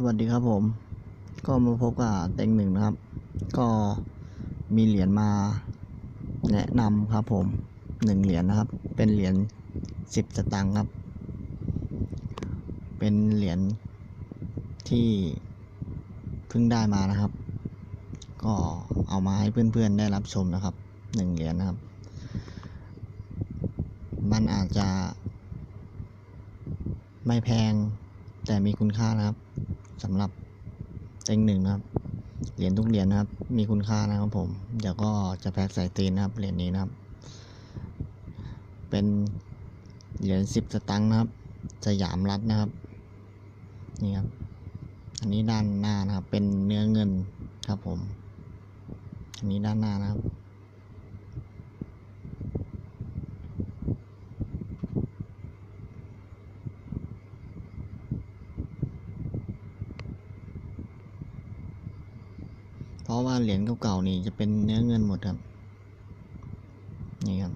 สวัสดีครับผม ก็มาพบกับเต็งหนึ่งนะครับ ก็มีเหรียญมาแนะนำครับผมหนึ่งเหรียญนะครับ เป็นเหรียญสิบสตางค์ครับ เป็นเหรียญที่เพิ่งได้มานะครับ ก็เอามาให้เพื่อนๆได้รับชมนะครับหนึ่งเหรียญนะครับ มันอาจจะไม่แพง แต่มีคุณค่านะครับสำหรับเต็งหนึ่งนะครับ เหรียญทุกเหรียญนะครับ มีคุณค่านะครับผม เดี๋ยวก็จะแพ็กใส่ตีนนะครับ เหรียญนี้นะครับ เป็นเหรียญสิบสตังค์นะครับสยามรัฐนะครับ นี่ครับ อันนี้ด้านหน้านะครับ เป็นเนื้อเงินครับผม อันนี้ด้านหน้านะครับ เพราะว่าเหรียญเก่าๆนี่จะเป็นเนื้อเงินหมดครับ นี่ครับ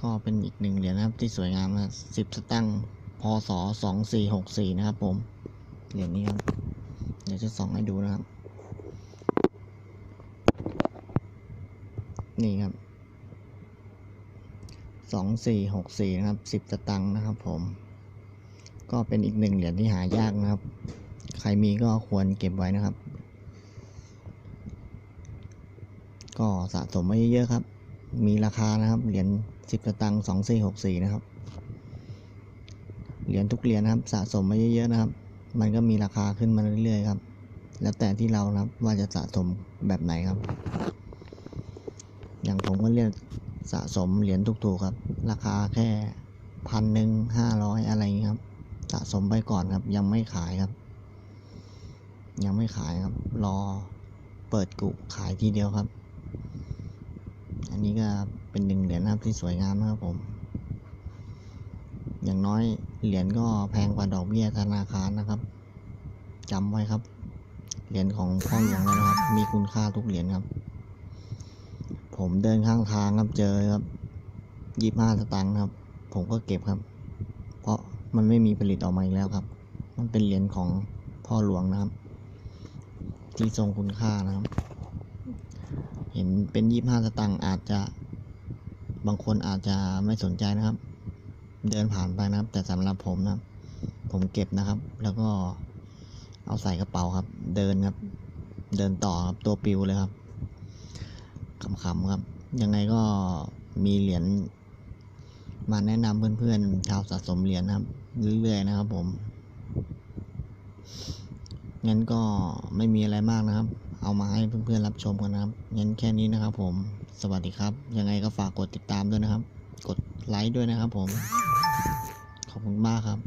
ก็เป็นอีกหนึ่งเหรียญนะครับที่สวยงามนะสิบสตังค์พศสองสี่หกสี่นะครับผม เหรียญนี้ครับ เดี๋ยวจะส่องให้ดูนะครับ นี่ครับสองสี่หกสี่นะครับสิบสตังค์นะครับผม ก็เป็นอีกหนึ่งเหรียญที่หายากนะครับ ใครมีก็ควรเก็บไว้นะครับ ก็สะสมไว้เยอะๆครับ มีราคานะครับ เหรียญสิบสตังค์สองสี่หกสี่นะครับ เหรียญทุกเหรียญนะครับ สะสมไว้เยอะๆนะครับ มันก็มีราคาขึ้นมาเรื่อยๆครับ แล้วแต่ที่เรานะครับว่าจะสะสมแบบไหนครับ อย่างผมก็เรียกสะสมเหรียญถูกๆครับ ราคาแค่พันหนึ่งห้าร้อยอะไรอย่างเงี้ครับ สะสมไปก่อนครับ ยังไม่ขายครับ ยังไม่ขายครับ รอเปิดกุขายทีเดียวครับ อันนี้ก็เป็นหนึ่งเหรียญนะครับที่สวยงามนะครับผม อย่างน้อยเหรียญก็แพงกว่าดอกเบี้ยธนาคารนะครับจำไว้ครับ เหรียญของพ่อหลวงนะครับ มีคุณค่าทุกเหรียญครับ ผมเดินข้างทางครับเจอครับยี่ห้าสตางค์ครับ ผมก็เก็บครับ มันไม่มีผลิตออกมาอีกแล้วครับ มันเป็นเหรียญของพ่อหลวงนะครับ ที่ทรงคุณค่านะครับ เห็นเป็นยี่ห้าสตางค์อาจจะบางคนอาจจะไม่สนใจนะครับ เดินผ่านไปนะครับ แต่สำหรับผมนะผมเก็บนะครับ แล้วก็เอาใส่กระเป๋าครับ เดินครับ เดินต่อครับตัวปิวเลยครับขำๆครับ ยังไงก็มีเหรียญ มาแนะนำเพื่อนๆชาวสะสมเหรียญนะครับ เรื่อยๆนะครับผม งั้นก็ไม่มีอะไรมากนะครับ เอามาให้เพื่อนๆรับชมกันนะครับ งั้นแค่นี้นะครับผม สวัสดีครับ ยังไงก็ฝากกดติดตามด้วยนะครับ กดไลค์ด้วยนะครับผม ขอบคุณมากครับ